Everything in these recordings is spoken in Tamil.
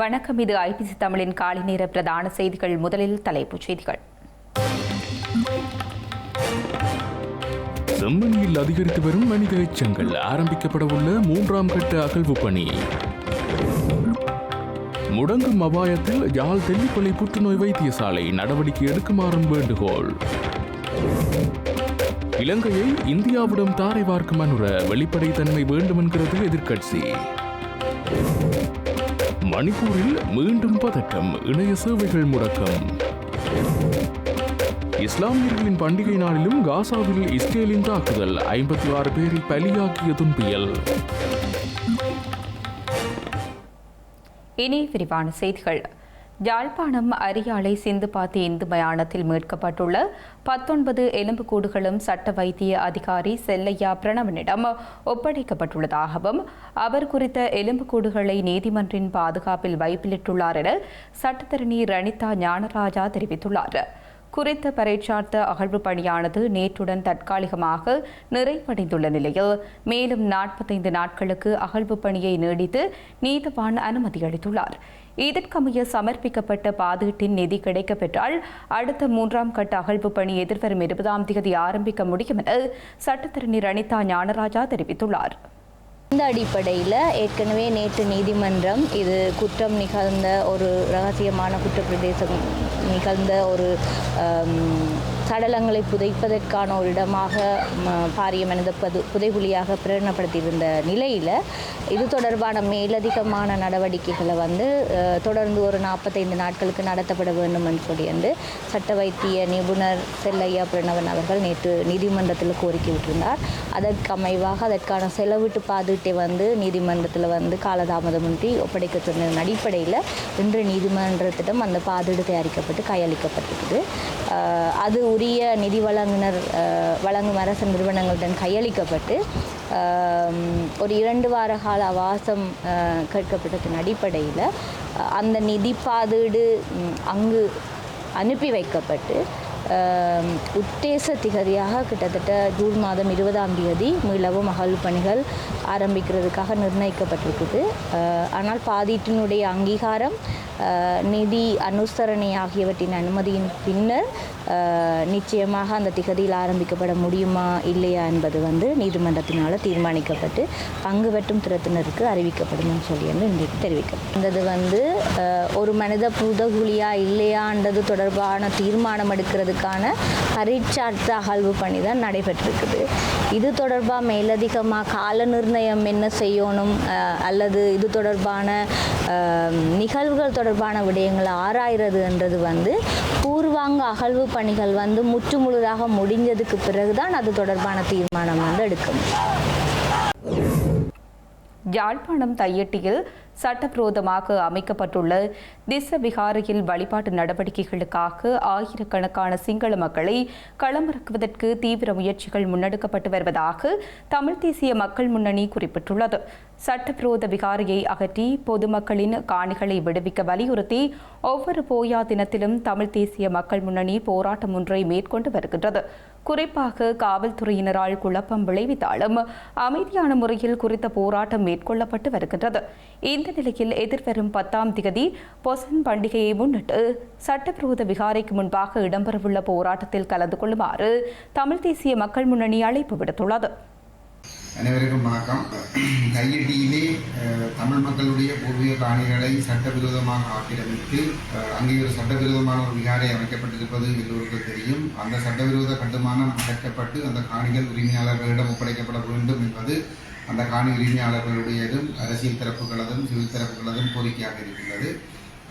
வணக்கம். இது ஐபிசி தமிழின் காலை நேர பிரதான செய்திகள். முதலில் தலைப்புச் செய்திகள். செம்மணியில் அதிகரித்து வரும் மனித எச்சங்கள். ஆரம்பிக்கப்படவுள்ள மூன்றாம் கட்ட அகழ்வு பணி. முடங்கும் அபாயத்தில் யாழ் தெல்லிப்பள்ளி புற்றுநோய் வைத்தியசாலை நடவடிக்கை எடுக்குமாறும் வேண்டுகோள். இலங்கையை இந்தியாவிடம் தாரை பார்க்கும் அனுர வெளிப்படைத்தன்மை வேண்டும் என்கிறது எதிர்க்கட்சி. மணிப்பூரில் மீண்டும் பதட்டம் இணைய சேவைகள் முடக்கம். இஸ்லாமியர்களின் பண்டிகை நாளிலும் காசாவில் இஸ்ரேலின் தாக்குதல் ஐம்பத்தி ஆறு பேரை பலியாக்கிய துன்பியல். இனி விரிவான செய்திகள். யாழ்ப்பாணம் அரியாலை சிந்துபாத்தி இந்து மயானத்தில் மீட்கப்பட்டுள்ள பத்தொன்பது எலும்புக்கூடுகளும் சட்ட வைத்திய அதிகாரி செல்லையா பிரணவனிடம் ஒப்படைக்கப்பட்டுள்ளதாகவும் அவர் குறித்த எலும்புக்கூடுகளை நீதிமன்றின் பாதுகாப்பில் வைப்பிலிட்டுள்ளார் என சட்டத்தரணி ரணிதா ஞானராஜா தெரிவித்துள்ளார். குறித்த பரீட்சார்த்த அகழ்வு பணியானது நேற்றுடன் தற்காலிகமாக நிறைவடைந்துள்ள நிலையில் மேலும் நாற்பத்தைந்து நாட்களுக்கு அகழ்வு பணியை நீடித்து நீதவான் அனுமதி அளித்துள்ளார். இதற்கமைய சமர்ப்பிக்கப்பட்ட பாதீட்டின் நிதி கிடைக்கப்பெற்றால் அடுத்த மூன்றாம் கட்ட அகழ்வு பணி எதிர்வரும் இருபதாம் தேதி ஆரம்பிக்க முடியும் என சட்டத்தரணி ரணிதா ஞானராஜா தெரிவித்துள்ளார். இந்த அடிப்படையில் ஏற்கனவே நேற்று நீதிமன்றம் இது குற்றம் நிகழ்ந்த ஒரு ரகசியமான குற்றப்பிரதேசம் நிகழ்ந்த ஒரு சடலங்களை புதைப்பதற்கான ஒரு இடமாக பாரிய பாரியமனித பது புதைகுழியாக பிரகடனப்படுத்தியிருந்த நிலையில் இது தொடர்பான மேலதிகமான நடவடிக்கைகளை வந்து தொடர்ந்து ஒரு நாற்பத்தைந்து நாட்களுக்கு நடத்தப்பட வேண்டும் என்று சொல்லி வந்து சட்ட வைத்திய நிபுணர் செல்லையா பிரணவன் அவர்கள் நேற்று நீதிமன்றத்தில் கோரிக்கை விட்டிருந்தார். அதற்கு அமைவாக அதற்கான செலவிட்டு பாதுகிட்டை வந்து நீதிமன்றத்தில் வந்து காலதாமதமின்றி ஒப்படைக்க சொன்ன அடிப்படையில் இன்று நீதிமன்றத்திடம் அந்த பாதீடு தயாரிக்கப்பட்டு கையளிக்கப்பட்டிருக்குது. அது உரிய நிதி வழங்குனர் வழங்கும் அரசு நிறுவனங்களுடன் கையளிக்கப்பட்டு ஒரு இரண்டு வார கால அவாசம் கேட்கப்பட்டதன் அடிப்படையில் அந்த நிதி பாதீடு அங்கு அனுப்பி வைக்கப்பட்டு உத்தேச திகதியாக கிட்டத்தட்ட ஜூன் மாதம் இருபதாம் தேதி மீளவும் அகழ்வு பணிகள் ஆரம்பிக்கிறதுக்காக நிர்ணயிக்கப்பட்டிருக்குது. ஆனால் பாதீட்டினுடைய அங்கீகாரம் நிதி அனுசரணை ஆகியவற்றின் அனுமதியின் பின்னர் நிச்சயமாக அந்த திகதியில் ஆரம்பிக்கப்பட முடியுமா இல்லையா என்பது வந்து நீதிமன்றத்தினால் தீர்மானிக்கப்பட்டு பங்கு பெற்றும் திறத்தினருக்கு அறிவிக்கப்படும் சொல்லி வந்து இன்றைக்கு தெரிவிக்கப்பட்டது வந்து ஒரு மனித புதகுலியா இல்லையான்றது தொடர்பான தீர்மானம் எடுக்கிறதுக்கான பரீட்சார்த்த அகழ்வு பணி தான் நடைபெற்றிருக்குது. இது தொடர்பாக மேலதிகமாக கால நிர்ணயம் என்ன செய்யணும் அல்லது இது தொடர்பான நிகழ்வுகள் தொடர்பாக தொடர்பான விடயங்களை ஆராயிறதுன்றது வந்து பூர்வாங்க அகழ்வு பணிகள் வந்து முற்று முழுதாக முடிஞ்சதுக்கு பிறகுதான் அது தொடர்பான தீர்மானம் வந்து எடுக்கும். யாழ்ப்பாணம் தையட்டியில் சட்டவிரோதமாக அமைக்கப்பட்டுள்ள திச விகாரையில் வழிபாட்டு நடவடிக்கைகளுக்காக ஆயிரக்கணக்கான சிங்கள மக்களை களமிறக்குவதற்கு தீவிர முயற்சிகள் முன்னெடுக்கப்பட்டு வருவதாக தமிழ் தேசிய மக்கள் முன்னணி குறிப்பிட்டுள்ளது. சட்டவிரோத விகாரையை அகற்றி பொதுமக்களின் காணிகளை விடுவிக்க வலியுறுத்தி ஒவ்வொரு போயா தினத்திலும் தமிழ் தேசிய மக்கள் முன்னணி போராட்டம் ஒன்றை மேற்கொண்டு வருகின்றது. குறிப்பாக காவல்துறையினரால் குழப்பம் விளைவித்தாலும் அமைதியான முறையில் குறித்த போராட்டம் மேற்கொள்ளப்பட்டு வருகின்றது. இந்த நிலையில் எதிர்வரும் பத்தாம் திகதி பொசன் பண்டிகையை முன்னிட்டு சட்டவிரோத விகாரைக்கு முன்பாக இடம்பெறவுள்ள போராட்டத்தில் கலந்து கொள்ளுமாறு தமிழ் தேசிய மக்கள் முன்னணி அழைப்பு விடுத்துள்ளது. அனைவருக்கும் வணக்கம். கையடியிலே தமிழ் மக்களுடைய பூர்வீக காணிகளை சட்டவிரோதமாக ஆக்கிரமித்து அங்கே ஒரு சட்டவிரோதமான ஒரு விகாரை அமைக்கப்பட்டிருப்பது எல்லோருக்கும் தெரியும். அந்த சட்டவிரோத கட்டுமானம் அகற்றப்பட்டு அந்த காணிகள் உரிமையாளர்களிடம் ஒப்படைக்கப்பட வேண்டும் என்பது அந்த காணி உரிமையாளர்களுடையதும் அரசியல் தரப்புகளதும் சிவில் தரப்புகளதும் கோரிக்கையாக இருக்கின்றது.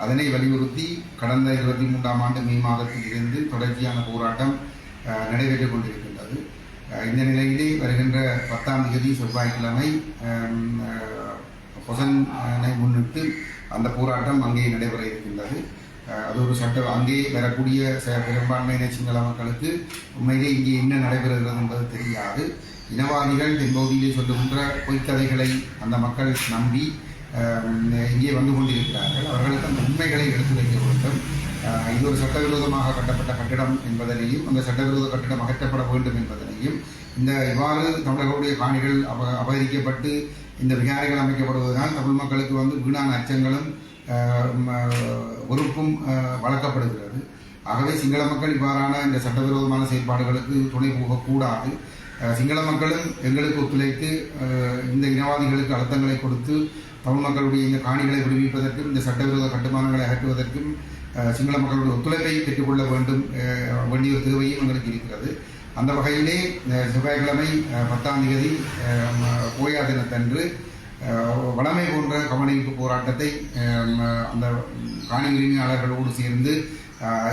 அதனை வலியுறுத்தி கடந்த இருபத்தி மூன்றாம் ஆண்டு மே மாதத்தில் இருந்து தொடர்ச்சியான போராட்டம் நடைபெற்றுக் கொண்டிருக்கின்றது. இந்த நிலையிலே வருகின்ற பத்தாம் தேதி செவ்வாய்க்கிழமை பொசனை முன்னிட்டு அந்த போராட்டம் அங்கே நடைபெற இருக்கின்றது. அது ஒரு சட்ட அங்கே வரக்கூடிய ச- பெரும்பான்மையின சிங்கள மக்களுக்கு உண்மையிலே இங்கே என்ன நடைபெறுகிறது என்பது தெரியாது. இனவாதிகள் தென்பகுதியிலே சொல்லுகின்ற பொய்க்கதைகளை அந்த மக்கள் நம்பி இங்கே வந்து கொண்டிருக்கிறார்கள். அவர்களுக்கு அந்த உண்மைகளை எடுத்து வைக்க வேண்டும். இது ஒரு சட்டவிரோதமாக கட்டப்பட்ட கட்டிடம் என்பதனையும் அந்த சட்டவிரோத கட்டிடம் அகற்றப்பட வேண்டும் என்பதனையும் இந்த இவ்வாறு தமிழர்களுடைய காணிகள் அப அபகரிக்கப்பட்டு இந்த விகாரைகள் அமைக்கப்படுவதனால் தமிழ் மக்களுக்கு வந்து வீணான அச்சங்களும் வெறுப்பும் வளர்க்கப்படுகிறது. ஆகவே சிங்கள மக்கள் இவ்வாறான இந்த சட்டவிரோதமான செயல்பாடுகளுக்கு துணை போகக்கூடாது. சிங்கள மக்களும் எங்களுக்கு ஒத்துழைத்து இந்த இனவாதிகளுக்கு அழுத்தங்களை கொடுத்து தமிழ் மக்களுடைய இந்த காணிகளை விடுவிப்பதற்கும் இந்த சட்டவிரோத கட்டுமானங்களை அகற்றுவதற்கும் சிங்கள மக்களுடைய ஒத்துழைப்பை பெற்றுக்கொள்ள வேண்டும் வேண்டிய ஒரு தேவையும் எங்களுக்கு இருக்கிறது. அந்த வகையிலே செவ்வாய்க்கிழமை பத்தாம் தேதி கோயா தினத்தன்று வளமை போன்ற கவனிப்பு போராட்டத்தை அந்த காணி உரிமையாளர்களோடு சேர்ந்து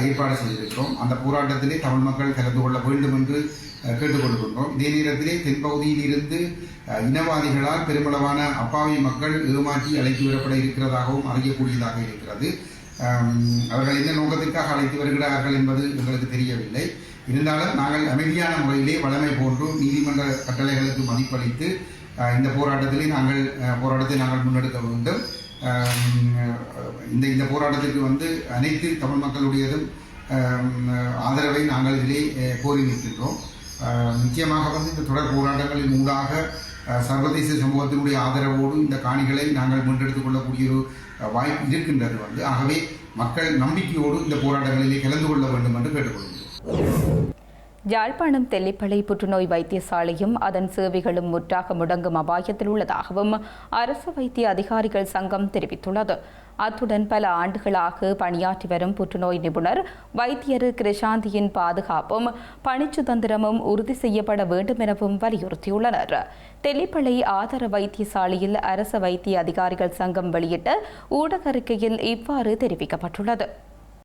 ஏற்பாடு செய்திருக்கிறோம். அந்த போராட்டத்திலே தமிழ் மக்கள் கலந்து கொள்ள வேண்டும் என்று அஹ், கேட்டுக்கொள்கின்றோம் இதே நேரத்திலே தென்பகுதியில் இருந்து இனவாதிகளால் பெருமளவான அப்பாவி மக்கள் ஏமாற்றி அழைத்து வரப்பட இருக்கிறதாகவும் அறியக்கூடியதாக இருக்கிறது. அவர்கள் எந்த நோக்கத்திற்காக அழைத்து வருகிறார்கள் என்பது எங்களுக்கு தெரியவில்லை. இருந்தாலும் நாங்கள் அமைதியான முறையிலே வளமை போன்று நீதிமன்ற கட்டளைகளுக்கு மதிப்பளித்து இந்த போராட்டத்திலே நாங்கள் போராட்டத்தை நாங்கள் முன்னெடுக்க வேண்டும். இந்த இந்த போராட்டத்திற்கு வந்து அனைத்து தமிழ் மக்களுடையதும் ஆதரவை நாங்கள் இதிலே கோரி நிற்கின்றோம். முக்கியமாக வந்து இந்த தொடர் போராட்டங்களின் ஊடாக சர்வதேச சமூகத்தினுடைய ஆதரவோடு இந்த காணிகளை நாங்கள் முன்னெடுத்துக் கொள்ளக்கூடிய ஒரு வாய்ப்பு இருக்கின்றது வந்து. ஆகவே மக்கள் நம்பிக்கையோடு இந்த போராட்டங்களிலே கலந்து கொள்ள வேண்டும் என்று கேட்டுக்கொள்கிறோம். யாழ்ப்பாணம் தெல்லிப்பளை புற்றுநோய் வைத்தியசாலையும் அதன் சேவைகளும் முற்றாக முடங்கும் அபாயத்தில் உள்ளதாகவும் அரசு வைத்திய அதிகாரிகள் சங்கம் தெரிவித்துள்ளது. அத்துடன் பல ஆண்டுகளாக பணியாற்றி வரும் புற்றுநோய் நிபுணர் வைத்தியர் கிருஷாந்தியின் பாதுகாப்பும் பணிச்சுதந்திரமும் உறுதி செய்யப்பட வேண்டும் எனவும் வலியுறுத்தியுள்ளனர். தெல்லிப்பளை ஆதார வைத்தியசாலையில் அரசு வைத்திய அதிகாரிகள் சங்கம் வெளியிட்ட ஊடக அறிக்கையில் இவ்வாறு தெரிவிக்கப்பட்டுள்ளது.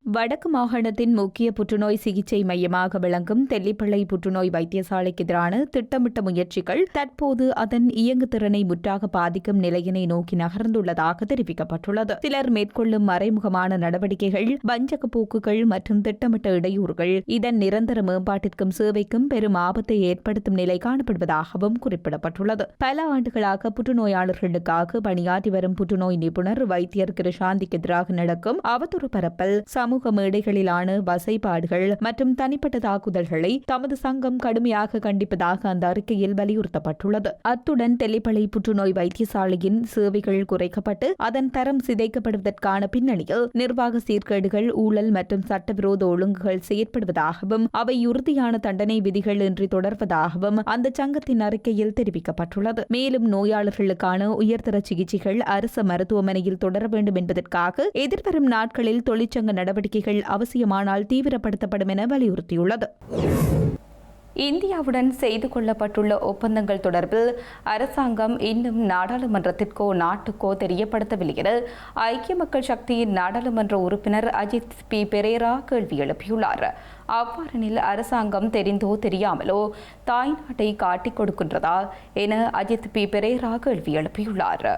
வடக்கு மாகாணத்தின் முக்கிய புற்றுநோய் சிகிச்சை மையமாக விளங்கும் தெல்லிப்பிள்ளை புற்றுநோய் வைத்தியசாலைக்கு எதிரான திட்டமிட்ட முயற்சிகள் தற்போது அதன் இயங்குதிறனை முற்றாக பாதிக்கும் நிலையினை நோக்கி நகர்ந்துள்ளதாக தெரிவிக்கப்பட்டுள்ளது. சிலர் மேற்கொள்ளும் மறைமுகமான நடவடிக்கைகள் வஞ்சக போக்குகள் மற்றும் திட்டமிட்ட இடையூறுகள் இதன் நிரந்தர மேம்பாட்டிற்கும் சேவைக்கும் பெரும் ஆபத்தை ஏற்படுத்தும் நிலை காணப்படுவதாகவும் குறிப்பிடப்பட்டுள்ளது. பல ஆண்டுகளாக புற்றுநோயாளர்களுக்காக பணியாற்றி வரும் புற்றுநோய் நிபுணர் வைத்தியர் கிருஷாந்திக்கு எதிராக நடக்கும் அவதூறு பரப்பல் சமூக மேடைகளிலான வசைபாடுகள் மற்றும் தனிப்பட்ட தாக்குதல்களை தமது சங்கம் கடுமையாக கண்டிப்பதாக அந்த அறிக்கையில் வலியுறுத்தப்பட்டுள்ளது. அத்துடன் தெல்லிப்பளை புற்றுநோய் வைத்தியசாலையின் சேவைகள் குறைக்கப்பட்டு அதன் தரம் சிதைக்கப்படுவதற்கான பின்னணியில் நிர்வாக சீர்கேடுகள் ஊழல் மற்றும் சட்டவிரோத ஒழுங்குகள் செயற்படுவதாகவும் அவை உறுதியான தண்டனை விதிகள் இன்றி தொடர்வதாகவும் அந்த சங்கத்தின் அறிக்கையில் தெரிவிக்கப்பட்டுள்ளது. மேலும் நோயாளர்களுக்கான உயர்தர சிகிச்சைகள் அரசு மருத்துவமனையில் தொடர வேண்டும் என்பதற்காக எதிர்வரும் நாட்களில் தொழிற்சங்க நடவடிக்கை நடவடிக்கைகள் அவசியமானால் தீவிரப்படுத்தப்படும் என வலியுறுத்தியுள்ளது. இந்தியாவுடன் செய்து கொள்ளப்பட்டுள்ள ஒப்பந்தங்கள் தொடர்பில் அரசாங்கம் இன்னும் நாடாளுமன்றத்திற்கோ நாட்டுக்கோ தெரியப்படுத்தவில்லை என ஐக்கிய மக்கள் சக்தியின் நாடாளுமன்ற உறுப்பினர் அஜித் பி. பெரேரா கேள்வி எழுப்பியுள்ளார். அவ்வாறெனில் அரசாங்கம் தெரிந்தோ தெரியாமலோ தாய்நாட்டை காட்டிக் கொடுக்கின்றதா என அஜித் பி. பெரேரா கேள்வி எழுப்பியுள்ளார்.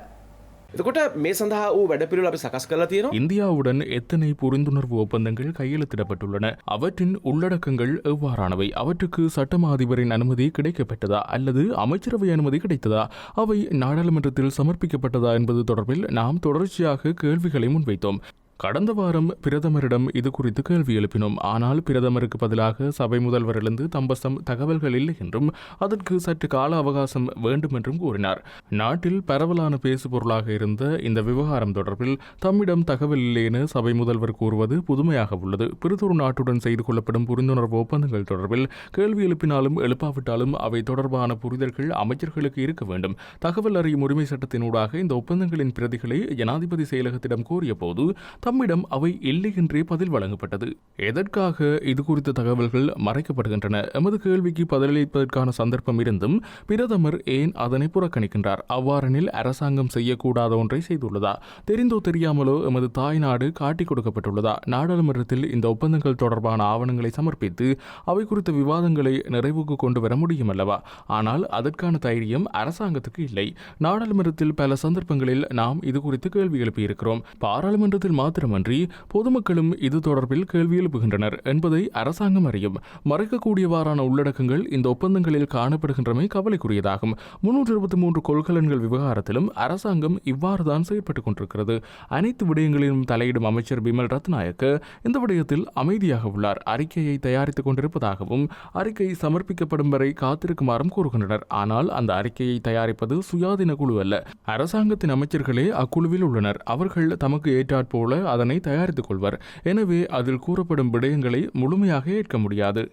එතකොට මේ සඳහා වූ වැඩපිරුවල අපි සකස් කරලා තියෙනවා இந்தியாவுடன் எத்தனை புரிந்துணர்வு ஒப்பந்தங்கள் கையெழுத்திடப்பட்டுள்ளன அவற்றின் உள்ளடக்கங்கள் எவ்வாறானவை அவற்றுக்கு சட்டமா அதிபரின் அனுமதி கிடைக்கப்பட்டதா அல்லது அமைச்சரவை அனுமதி கிடைத்ததா அவை நாடாளுமன்றத்தில் சமர்ப்பிக்கப்பட்டதா என்பது தொடர்பில் நாம் தொடர்ச்சியாக கேள்விகளை முன்வைத்தோம் கடந்த வாரம் பிரதமரிடம் இது குறித்து கேள்வி எழுப்பினோம். ஆனால் பிரதமருக்கு பதிலாக சபை முதல்வரிலிருந்து தம்பசம் தகவல்கள் இல்லை என்றும் அதற்கு சற்று கால அவகாசம் வேண்டும் என்றும் கூறினார். நாட்டில் பரவலான பேசுபொருளாக இருந்த இந்த விவகாரம் தொடர்பில் தம்மிடம் தகவல் இல்லை என சபை முதல்வர் கூறுவது புதுமையாக உள்ளது. பிறதொரு நாட்டுடன் செய்து கொள்ளப்படும் புரிந்துணர்வு ஒப்பந்தங்கள் தொடர்பில் கேள்வி எழுப்பினாலும் எழுப்பாவிட்டாலும் அவை தொடர்பான புரிதல்கள் அமைச்சர்களுக்கு இருக்க வேண்டும். தகவல் அறியும் உரிமை சட்டத்தினூடாக இந்த ஒப்பந்தங்களின் பிரதிகளை ஜனாதிபதி செயலகத்திடம் கோரிய போது தம்மிடம் அவை இல்லை என்றே பதில் வழங்கப்பட்டது. எதற்காக இது குறித்த தகவல்கள் மறைக்கப்படுகின்றன? எமது கேள்விக்கு பதிலளிப்பதற்கான சந்தர்ப்பம் இருந்தும் பிரதமர் ஏன் அதனை புறக்கணிக்கின்றார்? அவ்வாறெனில் அரசாங்கம் செய்யக்கூடாத ஒன்றை செய்துள்ளதா? தெரிந்தோ தெரியாமலோ எமது தாய்நாடு காட்டிக் கொடுக்கப்பட்டுள்ளதா? நாடாளுமன்றத்தில் இந்த ஒப்பந்தங்கள் தொடர்பான ஆவணங்களை சமர்ப்பித்து அவை குறித்த விவாதங்களை நிறைவுக்கு கொண்டு வர முடியும் அல்லவா ஆனால் அதற்கான தைரியம் அரசாங்கத்துக்கு இல்லை. நாடாளுமன்றத்தில் பல சந்தர்ப்பங்களில் நாம் இது குறித்து கேள்வி எழுப்பியிருக்கிறோம். பாராளுமன்றத்தில் மாத்திரம் மாத்திரமன்றி பொதுமக்களும் இது தொடர்பில் கேள்வி எழுப்புகின்றனர் என்பதை அரசாங்கம் அறியும். மறைக்கக்கூடியவாறான உள்ளடக்கங்கள் இந்த ஒப்பந்தங்களில் காணப்படுகின்றமை கவலைக்குரியதாகும். முன்னூற்று இருபத்தி மூன்று கொள்கலன்கள் விவகாரத்திலும் அரசாங்கம் இவ்வாறுதான் செயற்பட்டுக் கொண்டிருக்கிறது. அனைத்து விடயங்களிலும் தலையிடும் அமைச்சர் பிமல் ரத்நாயக்க இந்த விடயத்தில் அமைதியாக உள்ளார். அறிக்கையை தயாரித்துக் கொண்டிருப்பதாகவும் அறிக்கை சமர்ப்பிக்கப்படும் வரை காத்திருக்குமாறும் கூறுகின்றனர். ஆனால் அந்த அறிக்கையை தயாரிப்பது சுயாதீன குழு அல்ல. அரசாங்கத்தின் அமைச்சர்களே அக்குழுவில் உள்ளனர். அவர்கள் தமக்கு ஏற்றாற்போல அதனை தயாரித்துக் கொள்வர். எனவே அதில் கூறப்படும் விடயங்களை முழுமையாக ஏற்க முடியாது.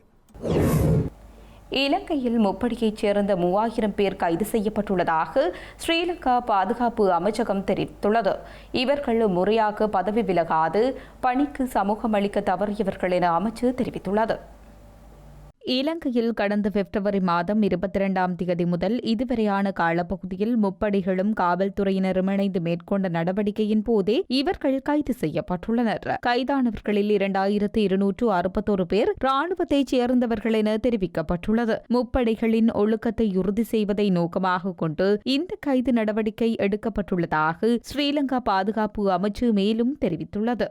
இலங்கையில் முப்படியைச் சேர்ந்த மூவாயிரம் பேர் கைது செய்யப்பட்டுள்ளதாக ஸ்ரீலங்கா பாதுகாப்பு அமைச்சகம் தெரிவித்துள்ளது. இவர்கள் முறையாக பதவி விலகாது பணிக்கு சமூகம் அளிக்க தவறியவர்கள் என அமைச்சு தெரிவித்துள்ளது. இலங்கையில் கடந்த பிப்ரவரி மாதம் இருபத்தி இரண்டாம் தேதி முதல் இதுவரையான காலப்பகுதியில் முப்படைகளும் காவல்துறையினரும் இணைந்து மேற்கொண்ட நடவடிக்கையின் போதே இவர்கள் கைது செய்யப்பட்டுள்ளனர். கைதானவர்களில் இரண்டாயிரத்து இருநூற்று அறுபத்தோரு பேர் ராணுவத்தைச் சேர்ந்தவர்கள் என தெரிவிக்கப்பட்டுள்ளது. முப்படைகளின் ஒழுக்கத்தை உறுதி செய்வதை நோக்கமாக கொண்டு இந்த கைது நடவடிக்கை எடுக்கப்பட்டுள்ளதாக ஸ்ரீலங்கா பாதுகாப்பு அமைச்சு மேலும் தெரிவித்துள்ளது.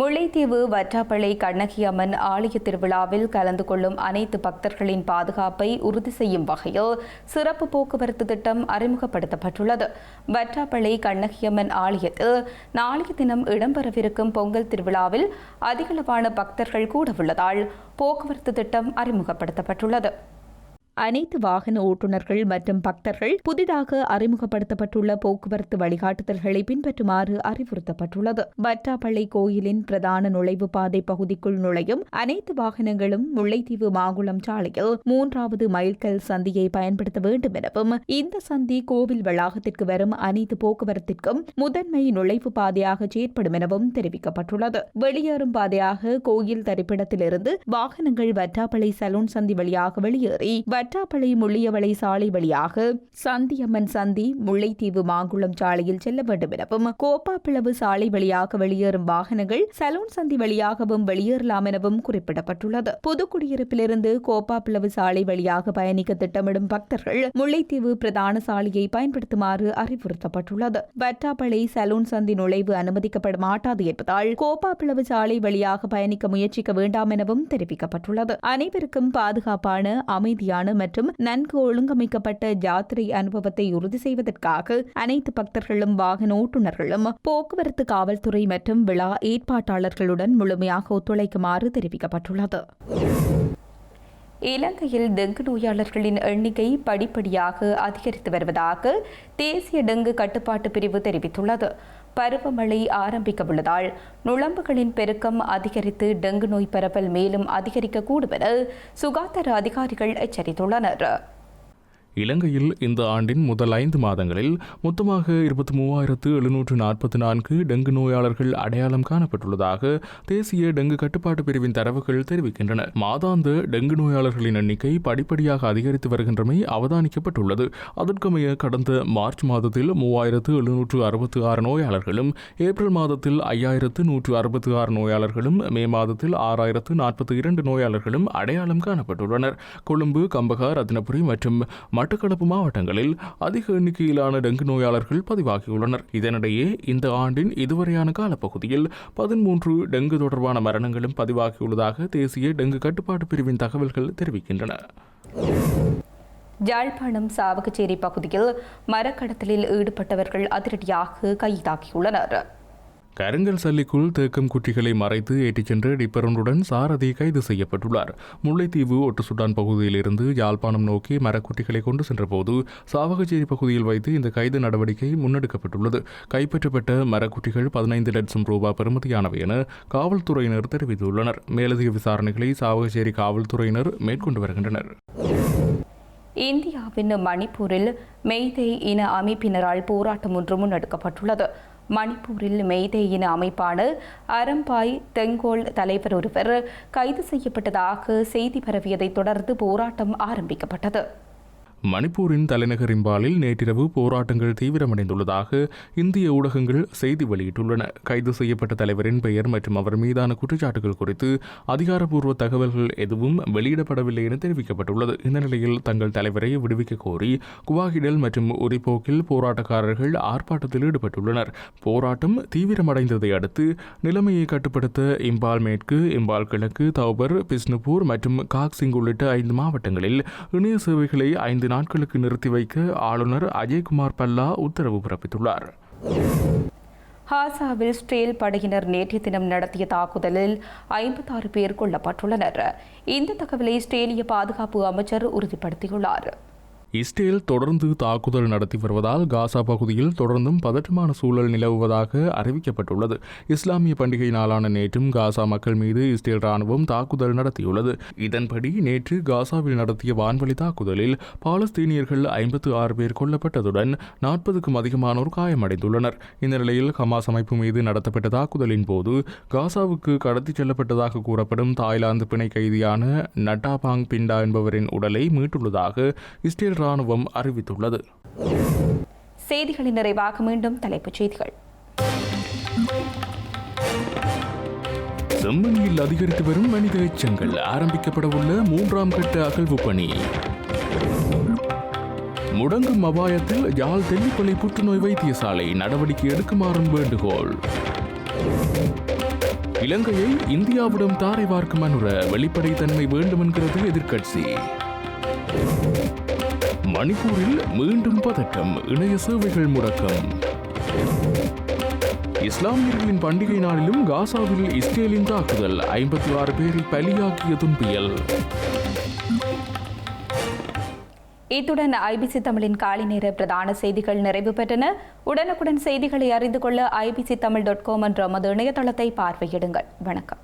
முல்லைத்தீவு வற்றாப்பளை கண்ணகி அம்மன் ஆலய திருவிழாவில் கலந்து கொள்ளும் அனைத்து பக்தர்களின் பாதுகாப்பை உறுதி செய்யும் வகையில் சிறப்பு போக்குவரத்து திட்டம் அறிமுகப்படுத்தப்பட்டுள்ளது. வற்றாப்பளை கண்ணகியம்மன் ஆலயத்தில் நாளைய தினம் இடம்பெறவிருக்கும் பொங்கல் திருவிழாவில் அதிகளவான பக்தர்கள் கூட உள்ளதால் போக்குவரத்து திட்டம் அறிமுகப்படுத்தப்பட்டுள்ளது. அனைத்து வாகன ஓட்டுநர்கள் மற்றும் பக்தர்கள் புதிதாக அறிமுகப்படுத்தப்பட்டுள்ள போக்குவரத்து வழிகாட்டுதல்களை பின்பற்றுமாறு அறிவுறுத்தப்பட்டுள்ளது. பட்டாப்பள்ளி கோயிலின் பிரதான நுழைவு பாதை பகுதிக்குள் நுழையும் அனைத்து வாகனங்களும் முல்லைத்தீவு மாங்குளம் சாலையில் மூன்றாவது மைல்கல் சந்தியை பயன்படுத்த வேண்டும் எனவும் இந்த சந்தி கோவில் வளாகத்திற்கு வரும் அனைத்து போக்குவரத்திற்கும் முதன்மை நுழைவு பாதையாக செயற்படும் எனவும் தெரிவிக்கப்பட்டுள்ளது. வெளியேறும் பாதையாக கோயில் தரிப்பிடத்திலிருந்து வாகனங்கள் வட்டாப்பள்ளி சலூன் சந்தி வழியாக வெளியேறி வட்டாப்பளை முள்ளியவளை சாலை வழியாக சந்தியம்மன் சந்தி முல்லைத்தீவு மாங்குளம் சாலையில் செல்ல வேண்டும் எனவும் கோப்பாப்பிளவு சாலை வழியாக வெளியேறும் வாகனங்கள் சலூன் சந்தி வழியாகவும் வெளியேறலாம் எனவும் குறிப்பிடப்பட்டுள்ளது. புதுக்குடியிருப்பிலிருந்து கோப்பாப்பிளவு சாலை வழியாக பயணிக்க திட்டமிடும் பக்தர்கள் முல்லைத்தீவு பிரதான சாலையை பயன்படுத்துமாறு அறிவுறுத்தப்பட்டுள்ளது. வட்டாப்பளை சலூன் சந்தி நுழைவு அனுமதிக்கப்பட மாட்டாது என்பதால் கோப்பாப்பிளவு சாலை வழியாக பயணிக்க முயற்சிக்க வேண்டாம் எனவும் தெரிவிக்கப்பட்டுள்ளது. அனைவருக்கும் பாதுகாப்பான அமைதியான மற்றும் நன்கு ஒழுங்கமைக்கப்பட்ட யாத்திரை அனுபவத்தை உறுதி செய்வதற்காக அனைத்து பக்தர்களும் வாகன ஓட்டுநர்களும் போக்குவரத்து காவல்துறை மற்றும் விழா ஏற்பாட்டாளர்களுடன் முழுமையாக ஒத்துழைக்குமாறு தெரிவிக்கப்பட்டுள்ளது. இலங்கையில் டெங்கு நோயாளர்களின் எண்ணிக்கை படிப்படியாக அதிகரித்து வருவதாக தேசிய டெங்கு கட்டுப்பாட்டு பிரிவு தெரிவித்துள்ளது. பருவமழை ஆரம்பிக்க உள்ளதால் நுழம்புகளின் பெருக்கம் அதிகரித்து டெங்கு நோய் பரவல் மேலும் அதிகரிக்கக்கூடும் என சுகாதார அதிகாரிகள் எச்சரித்துள்ளனர். இலங்கையில் இந்த ஆண்டின் முதல் ஐந்து மாதங்களில் மொத்தமாக இருபத்தி மூவாயிரத்து எழுநூற்று நாற்பத்தி நான்கு டெங்கு நோயாளர்கள் அடையாளம் காணப்பட்டுள்ளதாக தேசிய டெங்கு கட்டுப்பாட்டு பிரிவின் தரவுகள் தெரிவிக்கின்றன. மாதாந்த டெங்கு நோயாளர்களின் எண்ணிக்கை படிப்படியாக அதிகரித்து வருகின்றமை அவதானிக்கப்பட்டுள்ளது. அதற்கமைய கடந்த மார்ச் மாதத்தில் மூவாயிரத்து எழுநூற்று அறுபத்தி ஆறு நோயாளர்களும் ஏப்ரல் மாதத்தில் ஐயாயிரத்து நூற்று அறுபத்தி ஆறு நோயாளர்களும் மே மாதத்தில் ஆறாயிரத்து நாற்பத்தி இரண்டு நோயாளர்களும் அடையாளம் காணப்பட்டுள்ளனர். கொழும்பு கம்பகா ரத்னபுரி மற்றும் மட்டக்களப்பு மாவட்டங்களில் அதிக எண்ணிக்கையிலான டெங்கு நோயாளர்கள் பதிவாகியுள்ளனர். இதனிடையே இந்த ஆண்டின் இதுவரையான காலப்பகுதியில் பதிமூன்று டெங்கு தொடர்பான மரணங்களும் பதிவாகியுள்ளதாக தேசிய டெங்கு கட்டுப்பாட்டு பிரிவின் தகவல்கள் தெரிவிக்கின்றன. யாழ்ப்பாணம் சாவகச்சேரி பகுதியில் மரக்கடத்தலில் ஈடுபட்டவர்கள் அதிரடியாக கைதாகியுள்ளனர். கருங்கல் சல்லிக்குள் தேக்கம் குட்டிகளை மறைத்து ஏற்றிச் சென்ற டிப்பரொன்றுடன் சாரதி கைது செய்யப்பட்டுள்ளார். முல்லைத்தீவு ஒட்டுசுட்டான் பகுதியிலிருந்து யாழ்ப்பாணம் நோக்கி மரக்குட்டிகளை கொண்டு சென்றபோது சாவகச்சேரி பகுதியில் வைத்து இந்த கைது நடவடிக்கை முன்னெடுக்கப்பட்டுள்ளது. கைப்பற்றப்பட்ட மரக்குட்டிகள் பதினைந்து லட்சம் ரூபாய் பெறுமதியானவை என காவல்துறையினர் தெரிவித்துள்ளனர். மேலதிக விசாரணைகளை சாவகச்சேரி காவல்துறையினர் மேற்கொண்டு வருகின்றனர். இந்தியாவின் மணிப்பூரில் மெய்தே இன அமைப்பினரால் போராட்டம் ஒன்று முன்னெடுக்கப்பட்டுள்ளது. மணிப்பூரில் மெய்தே இன அமைப்பான அரம்பாய் தெங்கோல் தலைவர் ஒருவர் கைது செய்யப்பட்டதாக செய்தி பரவியதைத் தொடர்ந்து போராட்டம் ஆரம்பிக்கப்பட்டது. மணிப்பூரின் தலைநகர் இம்பாலில் நேற்றிரவு போராட்டங்கள் தீவிரமடைந்துள்ளதாக இந்திய ஊடகங்கள் செய்தி வெளியிட்டுள்ளன. கைது செய்யப்பட்ட தலைவரின் பெயர் மற்றும் அவர் மீதான குற்றச்சாட்டுகள் குறித்து அதிகாரப்பூர்வ தகவல்கள் எதுவும் வெளியிடப்படவில்லை என தெரிவிக்கப்பட்டுள்ளது. இந்த நிலையில் தங்கள் தலைவரை விடுவிக்க கோரி குவாகிடல் மற்றும் உரிப்போக்கில் போராட்டக்காரர்கள் ஆர்ப்பாட்டத்தில் ஈடுபட்டுள்ளனர். போராட்டம் தீவிரமடைந்ததை அடுத்து நிலைமையை கட்டுப்படுத்த இம்பால் மேற்கு இம்பால் கிழக்கு தௌபர் பிஸ்னுபூர் மற்றும் காக்சிங் உள்ளிட்ட ஐந்து மாவட்டங்களில் இணைய சேவைகளை ஐந்து நாட்களுக்கு நிறுத்தி வைக்க ஆளுநர் அஜய்குமார் பல்லா உத்தரவு பிறப்பித்துள்ளார். ஹாசாவில் ஸ்டேல் படையினர் நேற்றைய தினம் நடத்திய தாக்குதலில் ஐம்பத்தாறு பேர் கொல்லப்பட்டுள்ளனர். இந்த தகவலை ஸ்டேலிய பாதுகாப்பு அமைச்சர் உறுதிப்படுத்தியுள்ளார். இஸ்ரேல் தொடர்ந்து தாக்குதல் நடத்தி வருவதால் காசா பகுதியில் தொடர்ந்தும் பதற்றமான சூழல் நிலவுவதாக அறிவிக்கப்பட்டுள்ளது. இஸ்லாமிய பண்டிகை நாளான நேற்றும் காசா மக்கள் மீது இஸ்ரேல் ராணுவம் தாக்குதல் நடத்தியுள்ளது. இதன்படி நேற்று காசாவில் நடத்திய வான்வழி தாக்குதலில் பாலஸ்தீனியர்கள் ஐம்பத்து ஆறு பேர் கொல்லப்பட்டதுடன் நாற்பதுக்கும் அதிகமானோர் காயமடைந்துள்ளனர். இந்த நிலையில் ஹமாஸ் அமைப்பு மீது நடத்தப்பட்ட தாக்குதலின் போது காசாவுக்கு கடத்திச் செல்லப்பட்டதாக கூறப்படும் தாய்லாந்து பிணை கைதியான நட்டாபாங் பிண்டா என்பவரின் உடலை மீட்டுள்ளதாக இஸ்ரேல் ராணுவம் அறிவித்துள்ளது. செய்திகளின் நிறைவாக மீண்டும் தலைப்புச் செய்திகள். செம்மணியில் அதிகரித்து வரும் மனித எச்சங்கள். ஆரம்பிக்கப்படவுள்ள மூன்றாம் கட்ட அகழ்வு பணி. முடங்கும் அபாயத்தில் யாழ் தெல்லிப்பள்ளி புற்றுநோய் வைத்தியசாலை நடவடிக்கை எடுக்குமாறும் வேண்டுகோள். இலங்கையை இந்தியாவிடம் தாரை பார்க்கும் அனுர வெளிப்படைத்தன்மை வேண்டும் என்கிறது எதிர்க்கட்சி. மணிப்பூரில் மீண்டும் பதற்றம் இணைய சேவைகள் முடக்கம். இஸ்லாமியர்களின் பண்டிகை நாளிலும் காசாவில் இஸ்ரேலின் தாக்குதல் ஐம்பத்தி ஆறு பேரை பலியாக்கிய துன்பியல். இத்துடன் ஐபிசி தமிழின் காலை நேர பிரதான செய்திகள் நிறைவு பெற்றன. உடனுக்குடன் செய்திகளை அறிந்து கொள்ள ஐபிசி தமிழ் டாட் காம் என்ற மது இணையதளத்தை பார்வையிடுங்கள். வணக்கம்.